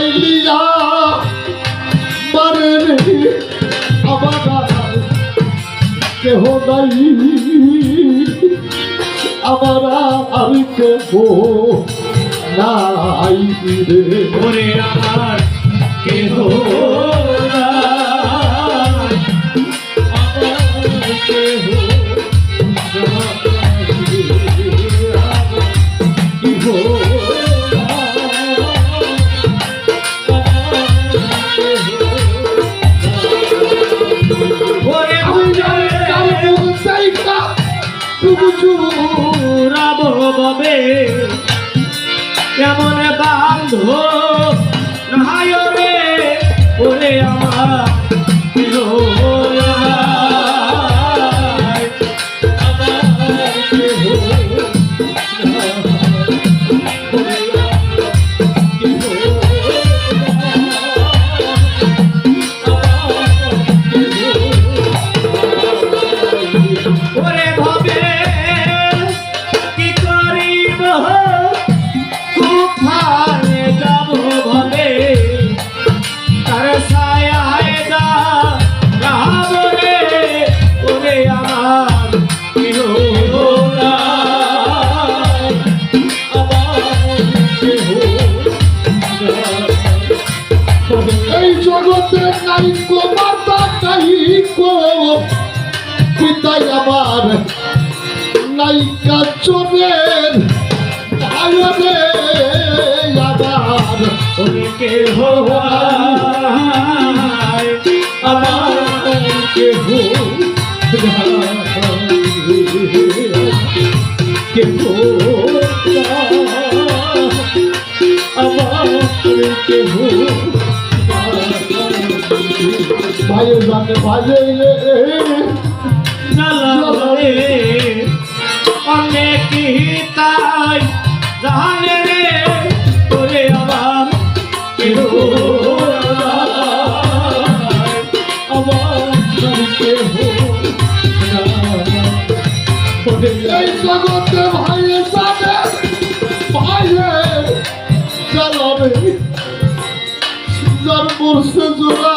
लिया पर नहीं हमारा के हो गई हमारा अभी के हो नाई रे আমার কেহ বান্ধ নাহায় রে ওরে আমার পিতাই আমার নাই কাচনের আয়নে কেহ নাই, আমার কেহ কেহ আমার কেহ জানে ভাইয়ে জালালে অনেক তাই জানে রে। ওরে আমার এই জগতে ভাইয়ে পড়ছে জোড়া।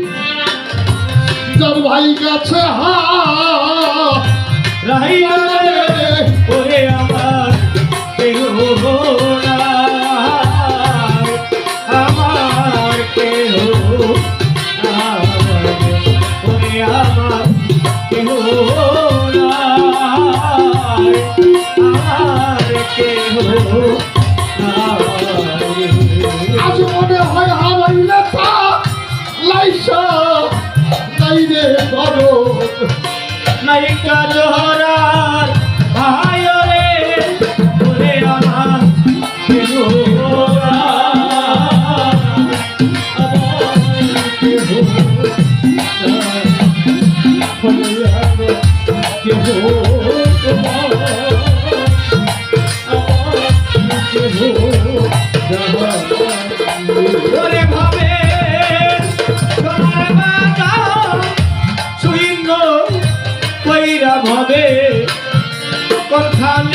যার ভাই কাছে হা রাহিলা রে, ওরে আমার কেহ আমার কেহ ওরে আমার কেহ আমার কেহ নায়িকা জোহরার ভাই ওরে আমার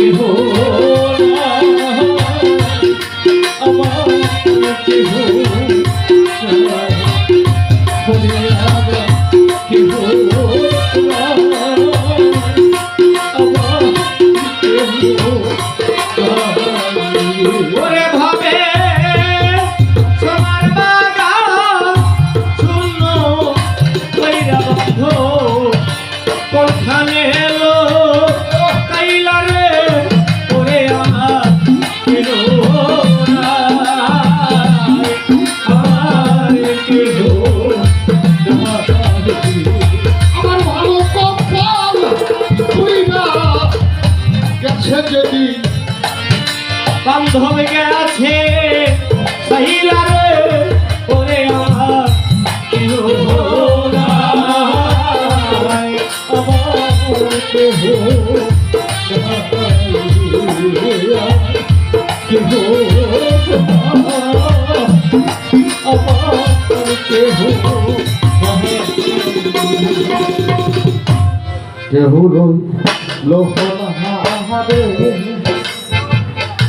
কেহ বান্ধব গেছে সহিলা রে ওরে আমার কেহ নাই আমার কেহ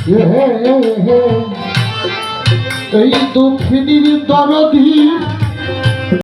কেহ আমার কেহ কেহ